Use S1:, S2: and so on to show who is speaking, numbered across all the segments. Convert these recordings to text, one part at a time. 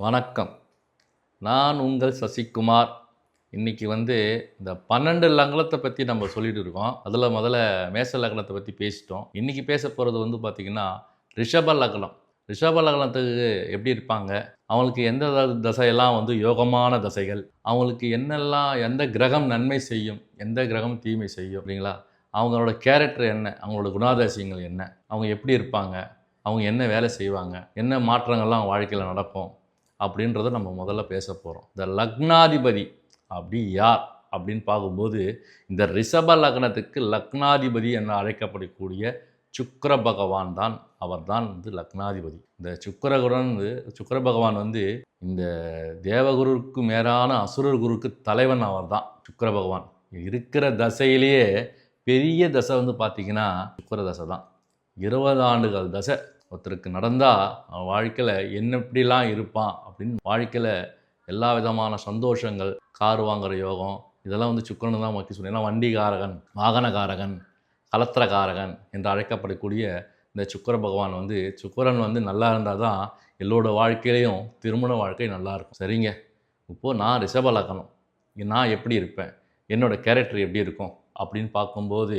S1: வணக்கம். நான் உங்கள் சசிகுமார். இன்றைக்கி வந்து இந்த பன்னெண்டு லக்னத்தை பற்றி நம்ம சொல்லிட்டு இருக்கோம். அதில் முதல்ல மேச லக்னத்தை பற்றி பேசிட்டோம். இன்றைக்கி பேச போகிறது வந்து பார்த்திங்கன்னா ரிஷப லக்னம். ரிஷப லக்னத்துக்கு எப்படி இருப்பாங்க? அவங்களுக்கு எந்த தசையெல்லாம் வந்து யோகமான தசைகள்? அவங்களுக்கு என்னெல்லாம் எந்த கிரகம் நன்மை செய்யும்? எந்த கிரகம் தீமை செய்யும்? அப்படிங்களா? அவங்களோட கேரக்டர் என்ன? அவங்களோட குணாதிசயங்கள் என்ன? அவங்க எப்படி இருப்பாங்க? அவங்க என்ன வேலை செய்வாங்க? என்ன மாற்றங்கள்லாம் வாழ்க்கையில் நடக்கும்? அப்படின்றத நம்ம முதல்ல பேச போகிறோம் இந்த லக்னாதிபதி அப்படி யார் அப்படின்னு பார்க்கும்போது இந்த ரிஷப லக்னத்துக்கு லக்னாதிபதி என அழைக்கப்படக்கூடிய சுக்கர பகவான் தான் அவர்தான் வந்து லக்னாதிபதி. இந்த சுக்கிரகுடன் வந்து சுக்கர பகவான் வந்து இந்த தேவகுருக்கு மேலான அசுரர் குருக்கு தலைவன் அவர்தான் சுக்கர பகவான். இருக்கிற தசையிலேயே பெரிய தசை வந்து பார்த்திங்கன்னா சுக்கர தசை தான். இருபது ஆண்டுகள் தசை. ஒருத்தருக்கு நடந்தால் அவன் வாழ்க்கையில் என்ன இப்படிலாம் இருப்பான் அப்படின்னு வாழ்க்கையில் எல்லா விதமான சந்தோஷங்கள் கார் வாங்குகிற யோகம் இதெல்லாம் வந்து சுக்கரன் தான் மக்கி சொல்லி ஏன்னா வண்டிகாரகன் வாகனகாரகன் கலத்திரகாரகன் என்று அழைக்கப்படக்கூடிய இந்த சுக்கர பகவான் வந்து சுக்கரன் வந்து நல்லா இருந்தால் தான் எல்லோட வாழ்க்கையிலையும் திருமண வாழ்க்கை நல்லாயிருக்கும் சரிங்க? இப்போது நான் ரிஷப லக்னம். நான் எப்படி இருப்பேன்? என்னோட கேரக்டர் எப்படி இருக்கும்? அப்படின்னு பார்க்கும்போது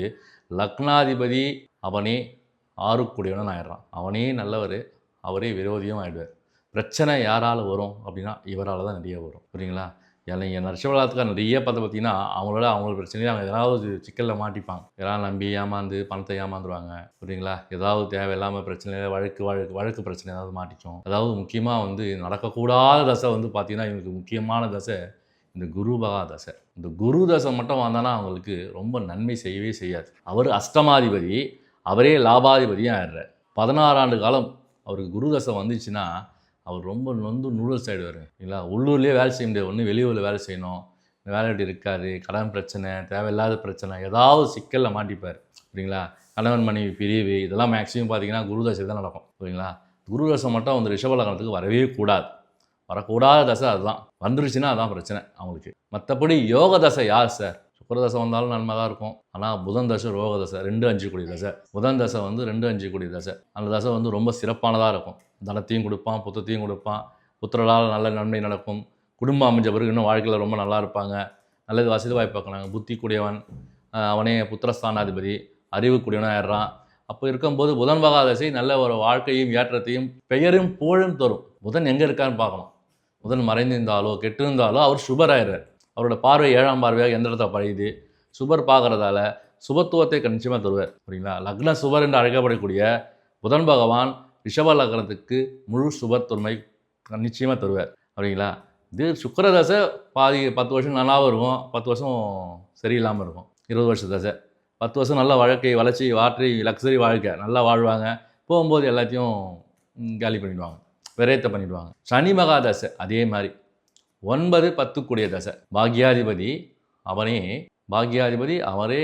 S1: லக்னாதிபதி அவனே ஆறுக்குடியவன் ஆயிடுறான். அவனே நல்லவர் அவரே விரோதியும் ஆயிடுவார். பிரச்சனை யாரால் வரும் அப்படின்னா இவரால் தான் நிறைய வரும். புரியுங்களா? ஏன்னா நரிசவலாத்துக்கார் நிறைய பார்த்து பார்த்தீங்கன்னா அவங்களோட அவங்களோட பிரச்சனையை அவங்க ஏதாவது சிக்கலில் மாட்டிப்பாங்க. யாராவது நம்பி ஏமாந்து பணத்தை ஏமாந்துருவாங்க. புரியுங்களா? ஏதாவது தேவையில்லாமல் பிரச்சனை வழக்கு வழக்கு வழக்கு பிரச்சனை ஏதாவது மாட்டிக்கும். அதாவது முக்கியமாக வந்து நடக்கக்கூடாத தசை வந்து பார்த்திங்கன்னா இவங்களுக்கு முக்கியமான தசை இந்த குரு பகா தசை. இந்த குரு தசை மட்டும் வந்தானா அவங்களுக்கு ரொம்ப நன்மை செய்யவே செய்யாது. அவர் அஷ்டமாதிபதி அவரே லாபாதிபதியும் ஆயிடுறார். பதினாறு ஆண்டு காலம் அவருக்கு குரு தசை வந்துச்சுன்னா அவர் ரொம்ப நொந்து நூடுல்ஸ் ஆகிடுவார் இல்லைங்களா? உள்ளூர்லேயே வேலை செய்ய முடியாது. ஒன்று வெளியூரில் வேலை செய்யணும். வேலை எப்படி இருக்கார்? கடன் பிரச்சனை தேவையில்லாத பிரச்சனை ஏதாவது சிக்கலில் மாட்டிப்பார். சரிங்களா கணவன் மனைவி பிரிவு இதெல்லாம் மேக்ஸிமம் பார்த்தீங்கன்னா குரு தசை தான் நடக்கும். சரிங்களா குரு தசை மட்டும் அந்த ரிஷபலகணத்துக்கு வரவே கூடாது. வரக்கூடாத தசை அதுதான். வந்துருச்சுன்னா அதுதான் பிரச்சனை அவங்களுக்கு. மற்றபடி யோக தசை யார் சார்? தசை வந்தாலும் நன்மை தான் இருக்கும். ஆனால் புதன் தசை ரோக தசை ரெண்டு அஞ்சு கூடிய தசை. புதன் தசை வந்து ரெண்டு அஞ்சு கூடிய தசை. அந்த தசை வந்து ரொம்ப சிறப்பானதாக இருக்கும். தனத்தையும் கொடுப்பான் புத்தத்தையும் கொடுப்பான். புத்திரலால் நல்ல நன்மை நடக்கும். குடும்பம் அமைஞ்ச பிறகு இன்னும் வாழ்க்கையில் ரொம்ப நல்லா இருப்பாங்க. நல்லது வசதி வாய்ப்பு பார்க்கறாங்க. புத்தி கூடியவன் அவனே புத்திரஸ்தானாதிபதி அறிவு கூடியவனாக ஆயிடுறான். அப்போ இருக்கும்போது புதன் பகாதசை நல்ல ஒரு வாழ்க்கையும் ஏற்றத்தையும் பெயரும் புகழும் தரும். புதன் எங்கே இருக்கான்னு பார்க்கணும். புதன் மறைந்திருந்தாலோ கெட்டிருந்தாலோ அவர் சுபராயிறார் அவரோட பார்வை ஏழாம் பார்வையாக எந்த இடத்துல பழையுது? சுபர் பார்க்கறதால சுபத்துவத்தை நிச்சயமாக தருவார் சரிங்களா லக்ன சுபர் என்று அழைக்கப்படக்கூடிய புதன் பகவான் ரிஷப லக்னத்துக்கு முழு சுபத்தன்மை நிச்சயமாக தருவார் அப்படிங்களா இது சுக்கர தசை பாதி பத்து வருஷம் நல்லாவும் இருக்கும் பத்து வருஷம் சரியில்லாமல் இருக்கும் இருபது வருஷ தசை. பத்து வருஷம் நல்ல வாழ்க்கை வளர்ச்சி வாற்றி லக்ஸரி வாழ்க்கை நல்லா வாழ்வாங்க. போகும்போது எல்லாத்தையும் காலி பண்ணிடுவாங்க விரயத்தை பண்ணிடுவாங்க. சனி மகாதசை அதே மாதிரி. ஒன்பது பத்துக்குடிய தசை. பாக்யாதிபதி அவனே பாக்யாதிபதி அவரே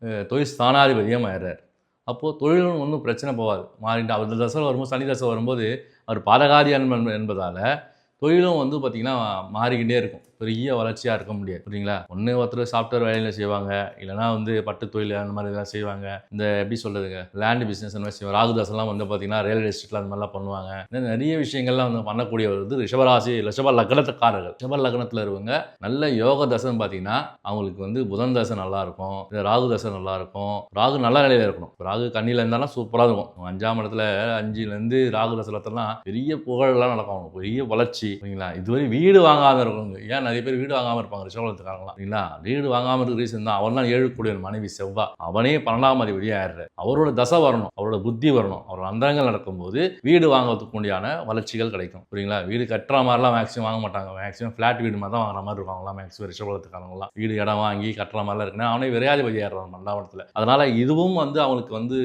S1: தொழில் ஸ்தானாதிபதியாக மாறுறார் அப்போது தொழிலும் ஒன்றும் பிரச்சனை போகாது. மாறிட்டு அவர் தசை வரும்போது சனி தசை வரும்போது அவர் பாதகாதி என்ப- என்பதால் தொழிலும் வந்து பார்த்திங்கன்னா மாறிக்கிட்டே இருக்கும். பெரிய வளர்ச்சியாக இருக்க முடியாது. புரியுங்களா ஒன்று ஒருத்தர் சாஃப்ட்வேர் வேலையில் செய்வாங்க. இல்லைனா வந்து பட்டு தொழில் அந்த மாதிரி இதெல்லாம் செய்வாங்க. இந்த எப்படி சொல்கிறதுங்க லேண்ட் பிஸ்னஸ் அந்த மாதிரி செய்வாங்க. ராகுதாஸ்லாம் வந்து பார்த்தீங்கன்னா ரியல் எஸ்டேட்டில் அந்த மாதிரிலாம் பண்ணுவாங்க. இன்னும் நிறைய விஷயங்கள்லாம் வந்து பண்ணக்கூடியவர் வந்து ரிஷபராசி ரிஷப லக்னத்துக்காரர்கள். ரிஷப லக்னத்தில் இருக்கவங்க நல்ல யோக தசைன்னு பார்த்தீங்கன்னா அவங்களுக்கு வந்து புதன் தசை நல்லா இருக்கும். ராகு தசை நல்லா இருக்கும். ராகு நல்ல நிலையில் இருக்கணும். ராகு கண்ணியில் இருந்தாலும் சூப்பராக இருக்கும். அஞ்சாம் இடத்துல அஞ்சுலேருந்து ராகு தசலத்தெல்லாம் பெரிய புகழெல்லாம் நடக்கும். பெரிய வளர்ச்சி. சரிங்களா இதுவரை வீடு வாங்காத இருக்கவங்க. ஏன் நிறைய பேர் வீடு வாங்காமல் இருப்பாங்க ரிஷபலத்துக்காரங்களாம் இல்லைங்களா? வீடு வாங்காமல் இருக்க ரீசன் தான். அவன் தான் ஏழு கூடிய மனைவி செவ்வா. அவனே பன்னெண்டாம் அதிபதியாக ஆயிடுறாரு. அவரோட தசை வரணும் அவரோட புத்தி வரணும். அவரோட அந்தரங்கள் நடக்கும்போது வீடு வாங்குறதுக்கு உண்டியான வளர்ச்சிகள் கிடைக்கும். புரியுங்களா? வீடு கட்டுற மாதிரிலாம் மேக்ஸிமம் வாங்க மாட்டாங்க. மேக்ஸிமம் ஃப்ளாட் வீடு மாதிரி தான் வாங்குற மாதிரி இருப்பாங்களா மேக்ஸிமம் ரிஷபலத்துக்காரங்களாம் வீடு இடம் வாங்கி கட்டுற மாதிரிலாம் இருக்குன்னா அவனே விரையாதிபதி ஆயிடுறான் மண்டாவளத்தில் அதனால இதுவும் வந்து அவங்களுக்கு வந்து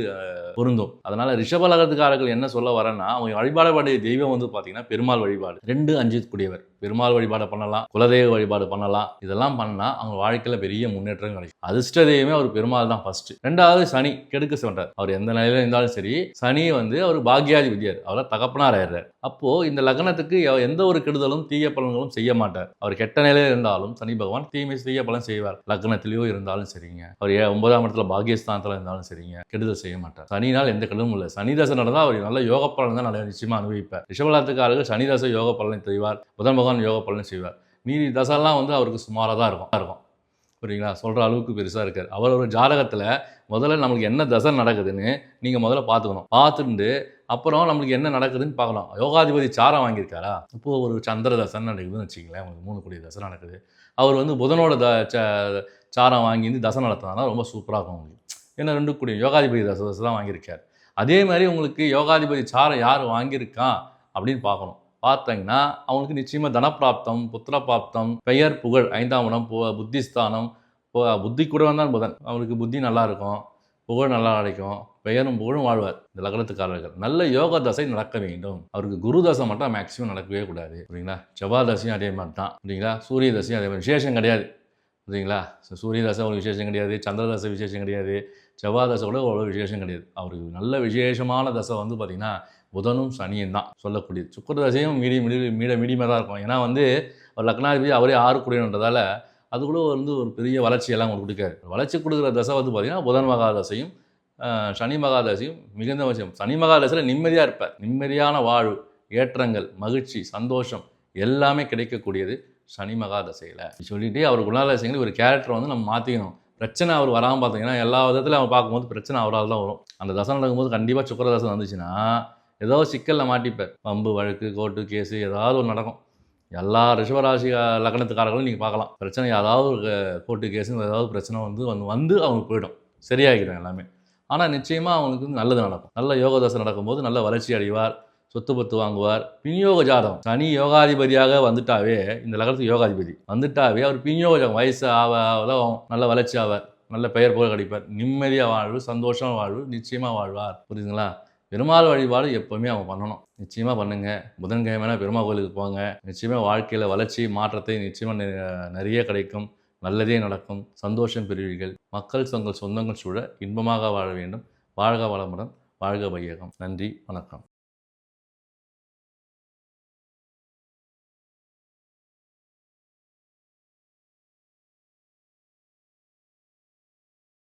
S1: பொருந்தும். அதனால ரிஷபலகத்துக்காரர்கள் என்ன சொல்ல வரேன்னா அவங்க வழிபாடக்கூடிய தெய்வம் வந்து பார்த்தீங்கன்னா பெருமாள் வழிபாடு. ரெண்டு அஞ்சு கூடியவர் பெருமாள் வழிபாடு பண்ணலாம் குலதெய்வ வழிபாடு பண்ணலாம். இதெல்லாம் பண்ணால் அவங்க வாழ்க்கையில் பெரிய முன்னேற்றம் கிடைக்கும். அதிர்ஷ்ட தெய்வமே அவர் பெருமாள் தான் ஃபர்ஸ்ட் ரெண்டாவது சனி கெடுக்க சொல்றார். அவர் எந்த நிலையில இருந்தாலும் சரி சனி வந்து அவர் பாக்யாதி வித்யார் அவரை தகப்பனார் ஆயிடுறார். அப்போ இந்த லக்னத்துக்கு எந்த ஒரு கெடுதலும் தீய பலன்களும் செய்ய மாட்டார். அவர் கெட்ட நிலையில இருந்தாலும் சனி பகவான் தீமை தீய பலன் செய்வார். லக்னத்திலேயோ இருந்தாலும் சரிங்க. அவர் ஏ- ஒன்பதாம் இடத்துல பாகியஸ்தானத்தில் இருந்தாலும் சரிங்க. கெடுதல் செய்ய மாட்டார். சனினால் எந்த கெடுதலும் இல்லை. சனி தசை நடந்தால் அவர் நல்ல யோக பலன் தான் நல்ல நிச்சயமா அனுபவிப்பார். ரிஷபலாத்துக்காரர்கள் சனி தசை யோக பலனை தெரிவார் புதன் பகவான் யோகா பலன் செய்வார். மீதி தசைலாம் வந்து அவருக்கு சுமாராக தான் இருக்கும். இருக்கும். புரியுங்களா சொல்கிற அளவுக்கு பெருசாக இருக்கார். அவர் ஒரு ஜாதகத்தில் முதல்ல நம்மளுக்கு என்ன தசை நடக்குதுன்னு நீங்கள் முதல்ல பார்த்துக்கணும். பார்த்துட்டு அப்புறம் நம்மளுக்கு என்ன நடக்குதுன்னு பார்க்கலாம். யோகாதிபதி சாரம் வாங்கியிருக்காரா? இப்போது ஒரு சந்திர தசன் நடக்குதுன்னு வச்சுங்களேன் உங்களுக்கு மூணு கோடி தசை நடக்குது. அவர் வந்து புதனோட த ச- சாரம் வாங்கி வந்து தசை நடத்தினா ரொம்ப சூப்பராக இருக்கும் உங்களுக்கு. ஏன்னா ரெண்டு கூடிய யோகாதிபதி தசை தசை தான் வாங்கியிருக்கார். அதே மாதிரி உங்களுக்கு யோகாதிபதி சாரம் யார் வாங்கியிருக்கான் அப்படின்னு பார்க்கணும். பார்த்தீங்கன்னா அவனுக்கு நிச்சயமாக தனப்பிராப்தம் புத்திரப்பிராப்தம் பெயர் புகழ் ஐந்தாம் இடம் பு- புத்திஸ்தானம் புத்தி கூட தான் புதன் அவனுக்கு புத்தி நல்லா இருக்கும் புகழ் நல்லா கிடைக்கும் பெயரும் புகழும் வாழ்வார். இந்த லக்னத்துக்காரர்கள். நல்ல யோக தசை நடக்க வேண்டும். அவருக்கு குரு தசை மட்டும் மேக்ஸிமம் நடக்கவே கூடாது. சரிங்களா செவ்வாய் தசையும் அதே மாதிரி தான். சரிங்களா சூரிய தசையும் அதே மாதிரி. விசேஷம் கிடையாது. சரிங்களா சூரிய தசை ஒரு விசேஷம் கிடையாது. சந்திர தசை விசேஷம் கிடையாது. செவ்வாய் தசை கூட அவ்வளோ விசேஷம் கிடையாது. அவருக்கு நல்ல விசேஷமான தசை வந்து பார்த்திங்கன்னா புதனும் சனியும் தான் சொல்லக்கூடியது சுக்கர தசையும் மீடியம் மீடியம் மீட மீடியமாக தான் இருக்கும். ஏன்னா வந்து ஒரு லக்னாதிபதி அவரே ஆறு கூடியன்றதால அது கூட வந்து ஒரு பெரிய வளர்ச்சியெல்லாம் உங்களுக்கு கொடுக்காரு. வளர்ச்சி கொடுக்குற தசை வந்து பார்த்திங்கன்னா புதன் மகாதசையும் சனி மகாதசையும் மிகுந்த அவசியம் சனி மகாதசையில் நிம்மதியாக இருப்பார். நிம்மதியான வாழ்வு ஏற்றங்கள் மகிழ்ச்சி சந்தோஷம் எல்லாமே கிடைக்கக்கூடியது சனி மகாதசையில். சொல்லிட்டு அவர் குணாதசைகள் ஒரு கேரக்டர் வந்து நம்ம மாற்றிக்கணும் பிரச்சனை அவர் வராமல் பார்த்தீங்கன்னா எல்லா விதத்துலையும் அவன் பார்க்கும்போது பிரச்சனை அவரால் தான் வரும். அந்த தசை நடக்கும்போது கண்டிப்பாக சுக்கர தசை வந்துச்சுன்னா ஏதோ சிக்கலில் மாட்டிப்பார். பம்பு வழக்கு கோர்ட்டு கேஸு ஏதாவது ஒன்று நடக்கும். எல்லா ரிஷபராசி லக்னத்துக்காரர்களும் நீங்கள் பார்க்கலாம். பிரச்சனை ஏதாவது கோர்ட்டு கேஸு ஏதாவது பிரச்சனை வந்து வந்து வந்து அவங்களுக்கு போயிடும். சரியாகிடும் எல்லாமே. ஆனால் நிச்சயமாக அவங்களுக்கு வந்து நல்லது நடக்கும். நல்ல யோக தசை நடக்கும்போது நல்ல வளர்ச்சி அடைவார் சொத்து பத்து வாங்குவார். பின்யோக ஜாதகம். சனி யோகாதிபதியாக வந்துட்டாவே இந்த லக்னத்துக்கு யோகாதிபதி. வந்துட்டாவே அவர் பின்யோக ஜாதகம். வயசு ஆவ ஆவதான் நல்ல வளர்ச்சி ஆவார். நல்ல பெயர் போக கிடைப்பார். நிம்மதியாக வாழ்வு சந்தோஷமாக வாழ்வு நிச்சயமாக வாழ்வார். புரியுதுங்களா? பெருமாள் வழிபாடு எப்போவுமே அவங்க பண்ணணும். நிச்சயமாக பண்ணுங்க. புதன்கிழமைனா பெருமாள் கோயிலுக்கு போங்க. நிச்சயமாக வாழ்க்கையில் வளர்ச்சி மாற்றத்தை நிச்சயமாக நிறைய கிடைக்கும். நல்லதே நடக்கும். சந்தோஷம் பெறுவீர்கள். மக்கள் தங்கள் சொந்தங்கள் சூழ இன்பமாக வாழ வேண்டும். வாழ்க வளமுடன். வாழ்க வையகம். நன்றி. வணக்கம்.